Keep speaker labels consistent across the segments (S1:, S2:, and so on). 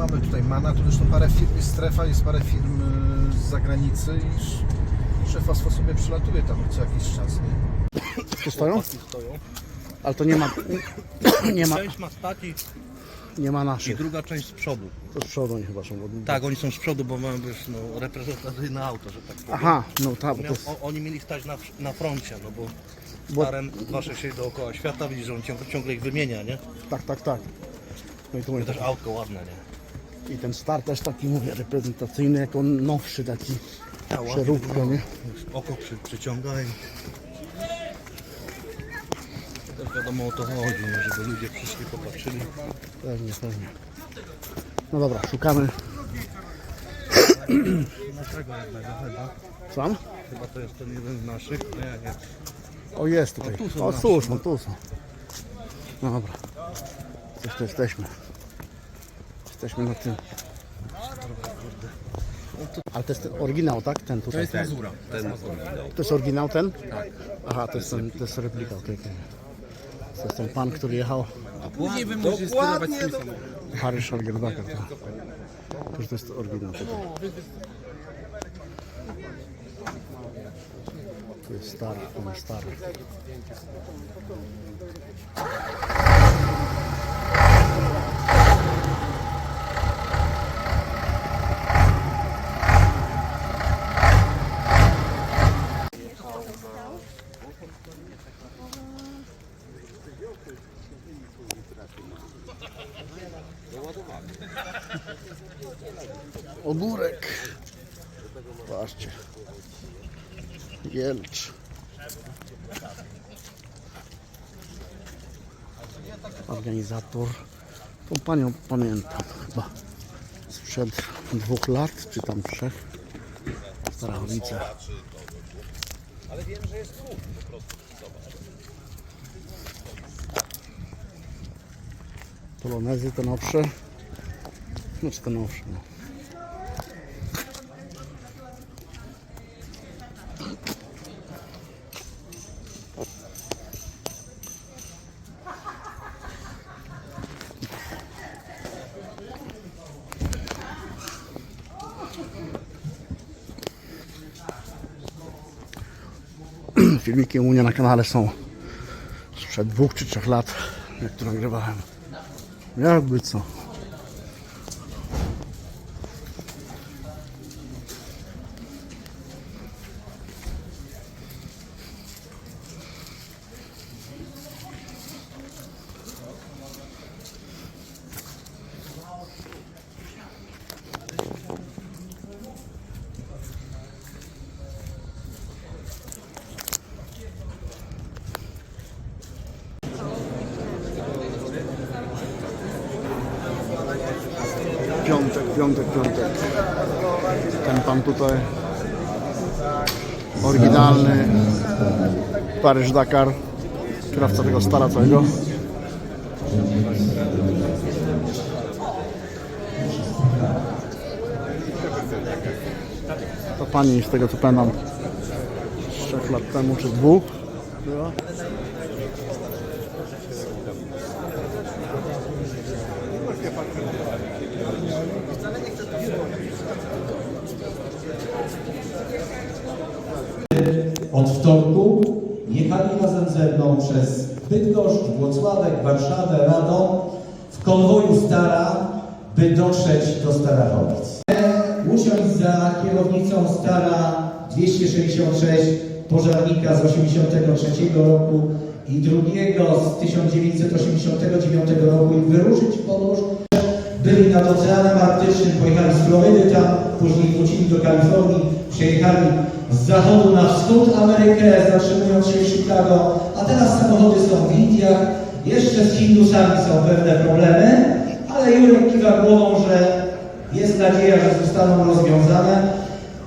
S1: mamy tutaj Mana, tu zresztą parę firm jest strefa, jest parę firm y, z zagranicy i sz- szefostwo sobie przylatuje tam co jakiś czas, nie?
S2: Tu stoją?
S3: Stoją.
S2: Ale to nie ma, nie ma,
S3: Część ma stać i,
S2: nie ma
S3: i
S2: naszych.
S3: druga część z przodu.
S2: To z przodu oni chyba są. bo-
S3: Tak, oni są z przodu, bo mamy wiesz, no, reprezentacyjne auto, że tak powiem.
S2: Aha, no tak, bo to jest,
S3: oni mieli stać na, na froncie, no bo
S2: Bo-
S3: starem 266 dookoła świata, widzisz, że on ciągle, ciągle ich wymienia, nie?
S2: tak, tak, tak. No i tu
S3: I
S2: mówię,
S3: też autko ładne, nie?
S2: I ten star też taki, mówię, reprezentacyjny, jako nowszy taki, przeróbka, nie?
S3: Oko przy, przyciąga i... Też wiadomo o to chodzi, no, żeby ludzie przyszli, popatrzyli.
S2: Pewnie, pewnie. No dobra, szukamy.
S3: Naszego jednego chyba.
S2: Sam?
S3: Chyba to jest ten jeden z naszych. Nie, nie.
S2: O, jest tutaj.
S3: O, tu są
S2: O, tu są, tu są. No dobra. Coś tu jesteśmy. Jesteśmy na tym. Ale to jest ten oryginał, tak? Ten tutaj. To jest
S4: Mazura. Ten
S2: To jest oryginał ten? Tak. Aha, to jest, ten, to jest replika, okej, okej. To jest ten pan, który jechał.
S4: Później wy możecie sterować swój samochód.
S2: Harry Schalgerbacher. To, to, to jest oryginał. Tutaj. Tu jest stary, to jest stary. Ogórek. Patrzcie. Jelcz. Organizator. Tą panią pamiętam chyba sprzed dwóch lat, czy tam trzech. Starachowice. Polonezy te nowsze. Znaczy te nowsze. No. Filmiki u mnie na kanale są sprzed dwóch czy trzech lat, jak to nagrywałem. Jakby co. Piątek, piątek, piątek. Ten pan tutaj. Oryginalny Paryż Dakar. Krawca tego stara całego. To pani z tego co pamiętam z trzech lat temu czy dwóch była.
S5: Od wtorku jechali razem ze mną przez Bydgoszcz, Włocławek, Warszawę, Radom w konwoju Stara, by dotrzeć do Starachowic. Usiąść za kierownicą Stara 266 pożarnika z 83 roku i drugiego z 1989 roku i wyruszyć w podróż byli nad Oceanem Arktycznym, pojechali z Florydy tam, później wrócili do Kalifornii, przejechali z zachodu na wschód Amerykę, zatrzymując się w Chicago, a teraz samochody są w Indiach, jeszcze z Hindusami są pewne problemy, ale Jurek kiwa głową, że jest nadzieja, że zostaną rozwiązane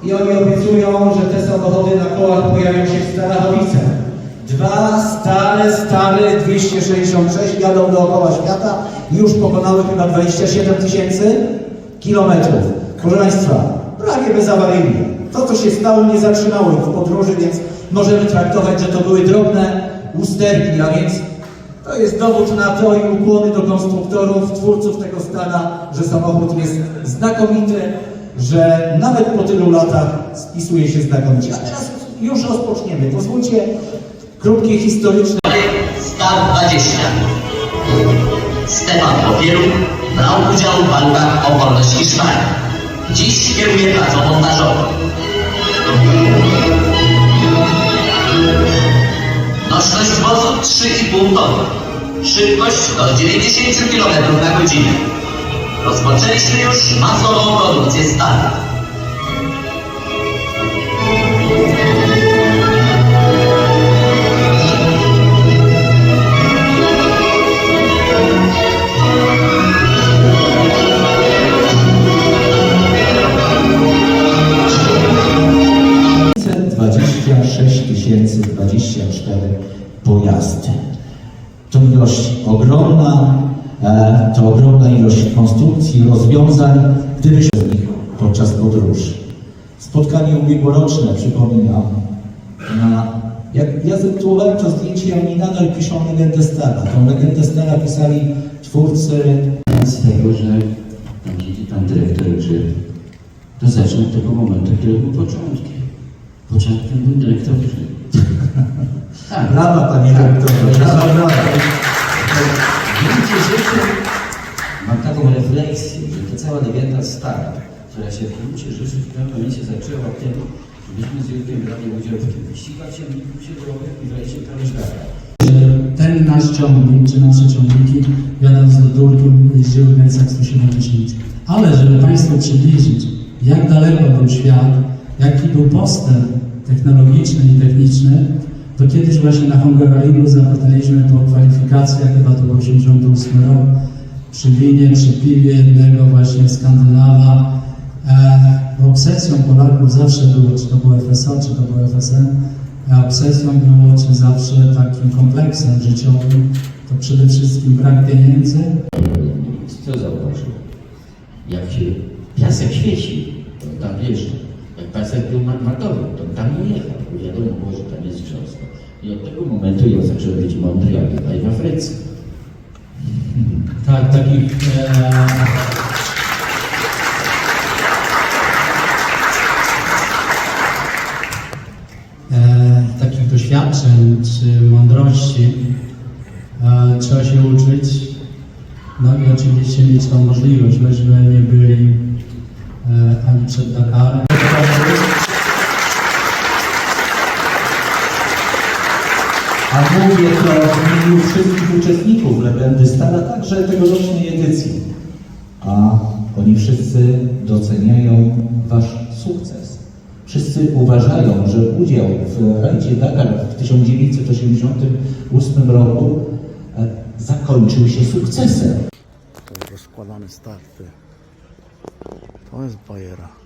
S5: i oni obiecują, że te samochody na kołach pojawią się w Starachowicach. Dwa stare, stare 266 jadą dookoła świata już pokonały chyba 27 tysięcy kilometrów. Proszę Państwa, prawie bez awaryjnie. To, co się stało, nie zatrzymało ich w podróży, więc możemy traktować, że to były drobne usterki, a więc To jest dowód na to i ukłony do konstruktorów, twórców tego stana, że samochód jest znakomity, że nawet po tylu latach spisuje się znakomicie. A teraz już rozpoczniemy. Pozwólcie krótkie historyczne
S6: Star 20. Stefan Popieru brał udział w walkach o wolność Hiszpanii. Dziś kieruje pracą montażową. Nośność wozu 3,5 tony. Szybkość do 90 km na godzinę. Rozpoczęliśmy już masową produkcję stali.
S5: To ilość ogromna, e, to ogromna ilość konstrukcji, rozwiązań, gdybyśmy z nich podczas podróży. Spotkanie ubiegłoroczne, przypominam, na, jak ja zatytułowałem to zdjęcie, oni nadal piszą legendę Stara. Tą legendę Stara pisali twórcy
S7: z tego, że siedzi pan dyrektor grzyb, to zacznę od tego momentu, który był początkiem. Początkiem był dyrektor grzyb. Tak.
S5: Brawa, panie dyrektorze, brawa, brawa.
S7: Wiecie, rzeczy, mam taką refleksję, że ta cała legenda stara, która się w gruncie rzeczy w pewnym momencie zaczęła od tego, żebyśmy z Jurkiem brali udział w tym wyścigach ciągników drogowych i wreszcie Kaliszgara.
S8: ten nasz ciągnik, czy nasze ciągniki, jadąc do Durku, jeździły w granicach 170. Ale żeby Państwu przybliżyć, jak daleko był świat, jaki był postęp technologiczny i techniczny, kiedyś właśnie na Hungaroringu zapytaliśmy po kwalifikacjach, chyba to był 88 rok, przy winie, przy piwie jednego właśnie Skandynawa. E, obsesją Polaków zawsze było, czy to było FSO, czy to było FSM, a obsesją było, czy zawsze takim kompleksem życiowym, to przede wszystkim brak pieniędzy,
S7: Co zauważył? Jak się piasek świeci, to tam wjeżdża. Jak piasek był ma- matowy, to tam nie jechał, bo wiadomo było, że tam jest grząsko. I od tego momentu ja zacząłem być mądry jak tutaj w Afryce.
S8: tak, takich e, e, doświadczeń czy mądrości e, trzeba się uczyć. No i oczywiście mieć tą możliwość, myśmy nie byli e, ani przed Dakarem.
S5: A mówię to w imieniu wszystkich uczestników Legendy Stara, także tegorocznej edycji. A oni wszyscy doceniają Wasz sukces. Wszyscy uważają, że udział w rajdzie Dakar w 1988 roku e, zakończył się sukcesem.
S2: To jest rozkładane starty. To jest bajera.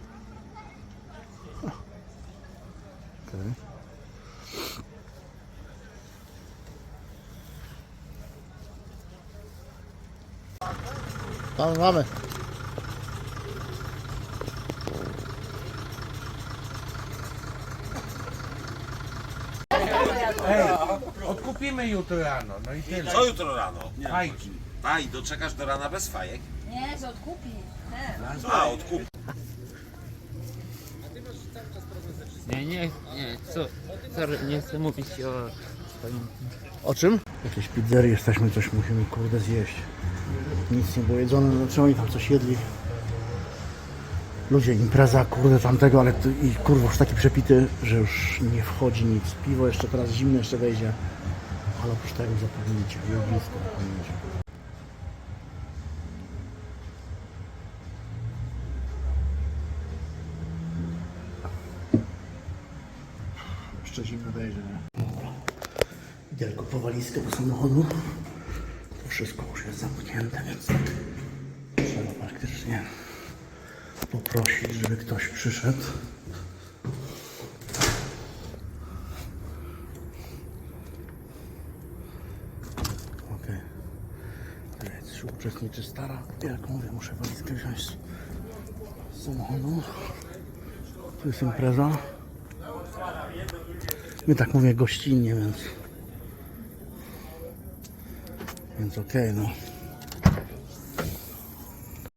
S2: Okej. Mamy, mamy.
S4: Odkupimy jutro rano, no i tyle.
S9: Co jutro rano?
S4: Fajki.
S9: A i doczekasz do rana bez fajek?
S10: Nie, że odkupi.
S9: A, odkup.
S3: Nie, nie, nie, co, sorry, nie chcę mówić o swoim
S2: O czym? Jakieś pizzerii jesteśmy, coś musimy kurde zjeść. Nic nie było jedzone, znaczy oni tam coś jedli. Ludzie, impreza, kurde tamtego, ale to, i kurwa już taki przepity, że już nie wchodzi nic. Piwo jeszcze teraz zimne jeszcze wejdzie. Ale oprócz tego zapomnijcie, i ognisko zapomnijcie. Jeszcze zimno wejdzie, nie? Dobra. Idę tylko po walizkę do samochodu. To wszystko już jest zamknięte, więc trzeba praktycznie poprosić, żeby ktoś przyszedł. Okej. Okay. Czy uczestniczy stara? Jak mówię, muszę walizkę wziąć z samochodu. Tu jest impreza. My tak mówię gościnnie, więc Więc okej, no.